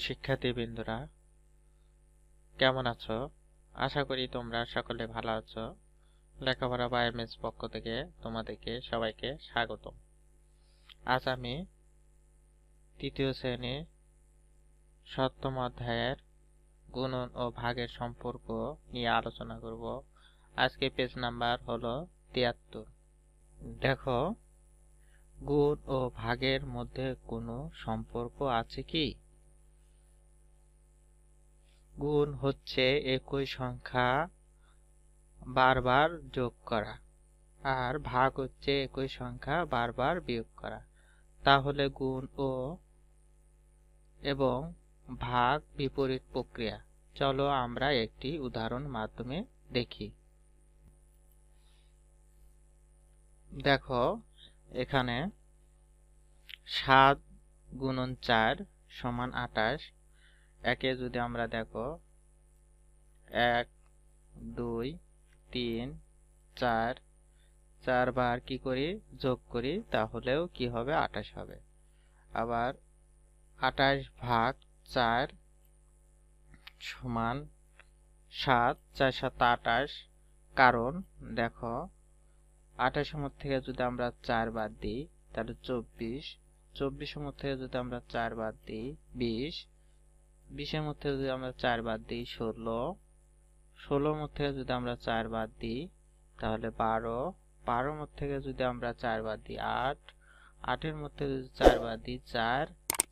প্রিয় শিক্ষার্থীবৃন্দরা, কেমন আছো? আশা করি তোমরা সকলে ভালো আছো। লেখাপড়া বা এমএস পক্ষ থেকে তোমাদেরকে সবাইকে স্বাগত আজ আমি তৃতীয় শ্রেণির সপ্তম অধ্যায়ের গুণন ও ভাগের সম্পর্ক নিয়ে আলোচনা করব। আজকে পেজ নাম্বার হলো তিয়াত্তর। দেখো, গুণ ও ভাগের মধ্যে কোনো সম্পর্ক আছে কি? গুণ হচ্ছে একই সংখ্যা বারবার যোগ করা। আর ভাগ হচ্ছে একই সংখ্যা বারবার বিয়োগ করা। তাহলে গুণ ও এবং ভাগ বিপরীত প্রক্রিয়া। চলো আমরা একটি উদাহরণ মাধ্যমে দেখি। দেখো, এখানে সাত গুণন চার সমান আটাশ একে যদি আমরা দেখো, এক, দুই, তিন, চার চারবার কি করি? যোগ করি, তাহলেও কি হবে? আটাশ হবে। আবার আটাশ ভাগ চার সমান সাত, চার সাত আটাশ কারণ দেখো আঠাশের মধ্যে থেকে যদি আমরা চার বাদ দিই, তাহলে চব্বিশ। চব্বিশের মধ্যে থেকে যদি আমরা চার বাদ দিই, বিশ। বিশের মধ্যে যদি আমরা চার বাদ দিই, ষোলো। ষোলোর মধ্যে যদি আমরা চার বাদ দিই, তাহলে বারো। বারোর মধ্যে থেকে যদি আমরা চার বাদ দিই, আট। আটের মধ্যে যদি চার বাদ দিই, চার।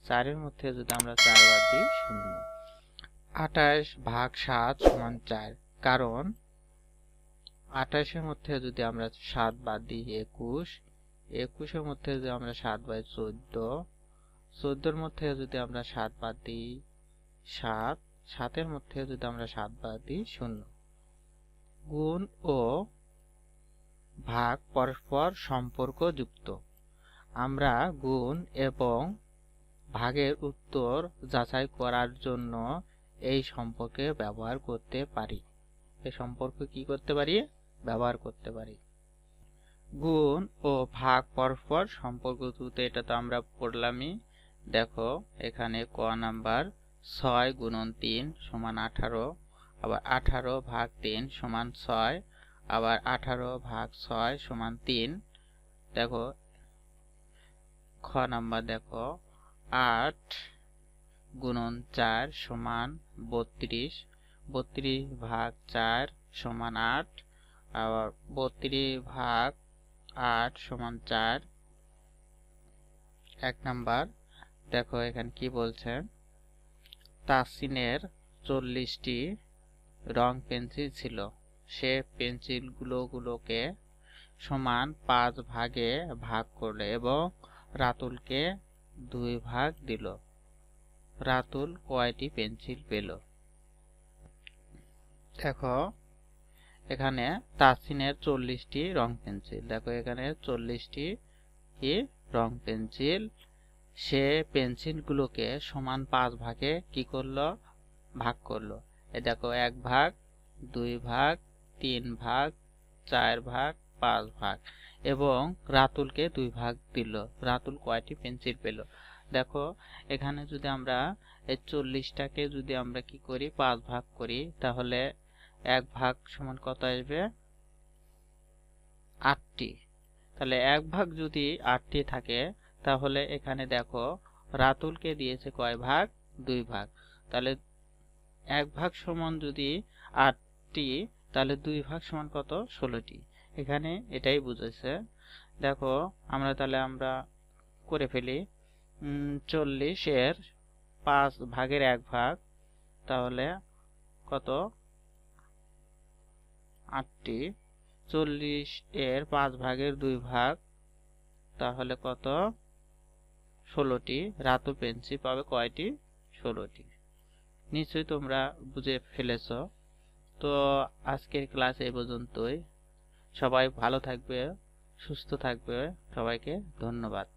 চারের মধ্যে যদি আমরা চার বাদ দিই, শূন্য। আঠাশ ভাগ সাত সমান চার। কারণ আঠাশের মধ্যে যদি আমরা সাত বাদ দিই, একুশ। একুশের মধ্যে যদি আমরা সাত বাদ চোদ্দ। চোদ্দোর মধ্যে যদি আমরা সাত বাদ দিই সাত, সাতের মধ্যে যদি আমরা সাত বাদ দিই, শূন্য। গুণ ও ভাগ পরস্পর সম্পর্ক যুক্ত। আমরা গুণ এবং ভাগের উত্তর যাচাই করার জন্য এই সম্পর্কে ব্যবহার করতে পারি। এই সম্পর্ক কি করতে পারি? ব্যবহার করতে পারি। গুণ ও ভাগ পরস্পর সম্পর্ক যুক্ত, এটা তো আমরা পড়লামই। দেখো, এখানে ক নাম্বার ছয় গুণন তিন সমান আঠারো, আবার আঠারো ভাগ তিন সমান ছয়, আবার আঠারো ভাগ ছয় সমান তিন। দেখো, খ নাম্বার দেখো, আট গুণন চার সমান বত্রিশ বত্রিশ ভাগ চার সমান আট, আবার বত্রিশ ভাগ আট সমান চার। এক নাম্বার, দেখো এখানে কি বলছেন তাসিনের চল্লিশটি রং পেন্সিল ছিল। সে পেন্সিলগুলো গুলোকে সমান পাঁচ ভাগে ভাগ করল এবং রাতুলকে দুই ভাগ দিল। রাতুল কয়টি পেন্সিল পেল? দেখো, এখানে তাসিনের চল্লিশটি রং পেন্সিল। দেখো, এখানে চল্লিশটি রং পেন্সিল সে পেন্সিলগুলোকে সমান পাঁচ ভাগে কি করল? ভাগ করল। এ দেখো, এক ভাগ, দুই ভাগ, তিন ভাগ, চার ভাগ, পাঁচ ভাগ। এবং রাতুলকে দুই ভাগ দিল। রাতুল কয়টি পেন্সিল পেল? দেখো, এখানে যদি আমরা এই চল্লিশটাকে যদি আমরা কি করি, পাঁচ ভাগ করি, তাহলে এক ভাগ সমান কত আসবে? আটটি। তাহলে এক ভাগ যদি আটটি থাকে তাহলে এখানে দেখো, রাতুলকে দিয়েছে কয় ভাগ? দুই ভাগ। তাহলে এক ভাগ সমান যদি আটটি, তাহলে দুই ভাগ সমান কত? ষোলোটি। এখানে এটাই বুঝেছে। দেখো, আমরা তাহলে আমরা করে ফেলি। চল্লিশ এর পাঁচ ভাগের এক ভাগ, তাহলে কত? আটটি। চল্লিশ এর পাঁচ ভাগের দুই ভাগ, তাহলে কত? ষোলোটি, রাতু পেন্সি পাবে কয়টি? ষোলোটি। নিশ্চয়ই তোমরা বুঝে ফেলেছ। তো আজকের ক্লাস এ পর্যন্তই। সবাই ভালো থাকবে, সুস্থ থাকবে। সবাইকে ধন্যবাদ।